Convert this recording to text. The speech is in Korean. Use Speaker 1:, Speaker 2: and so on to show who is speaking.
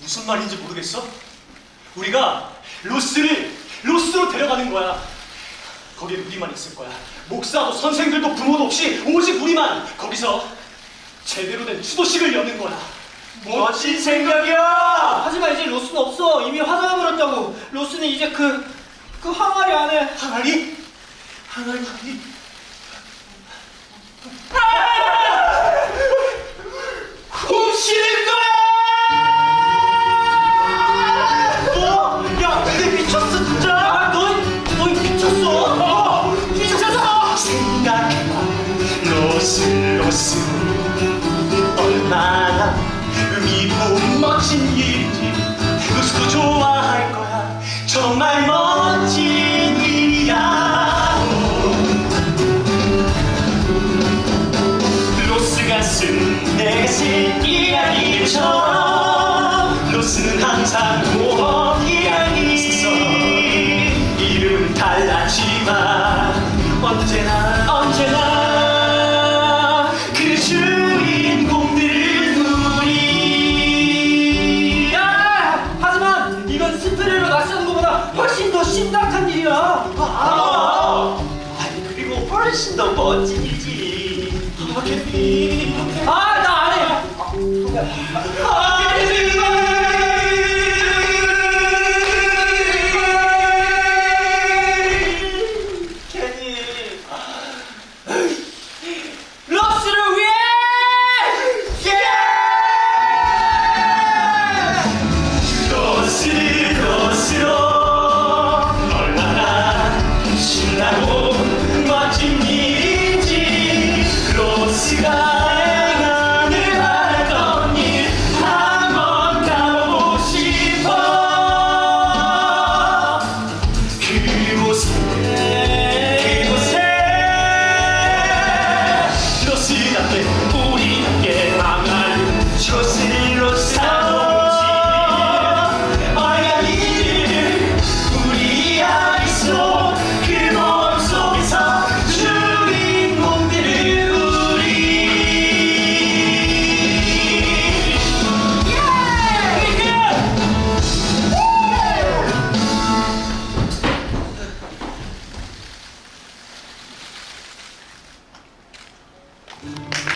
Speaker 1: 무슨 말인지 모르겠어? 우리가 로스를 로스로 데려가는 거야. 거기 우리만 있을 거야. 목사도 선생들도 부모도 없이 오직 우리만 거기서 제대로 된 추도식을 여는 거야. 멋진 생각이야.
Speaker 2: 하지만 이제 로스는 없어. 이미 화장해버렸다고. 로스는 이제 그, 그 항아리 안에.
Speaker 1: 항아리? 항아리? 훔치는 멋진 일인지 로스도 좋아할 거야. 정말 멋진 일이야. 로스가 쓴 내가 쓴 이야기처럼 로스는 항상 모험 이야기 이름은 달랐지만 언제나 언제나 그주
Speaker 2: 낯서는 것보다 훨씬 더 심각한 일이야.
Speaker 1: 아, 아니 그리고 훨씬 더 멋진 일이지 아 케빈
Speaker 2: 아, 나 안 해.
Speaker 1: 아 goes.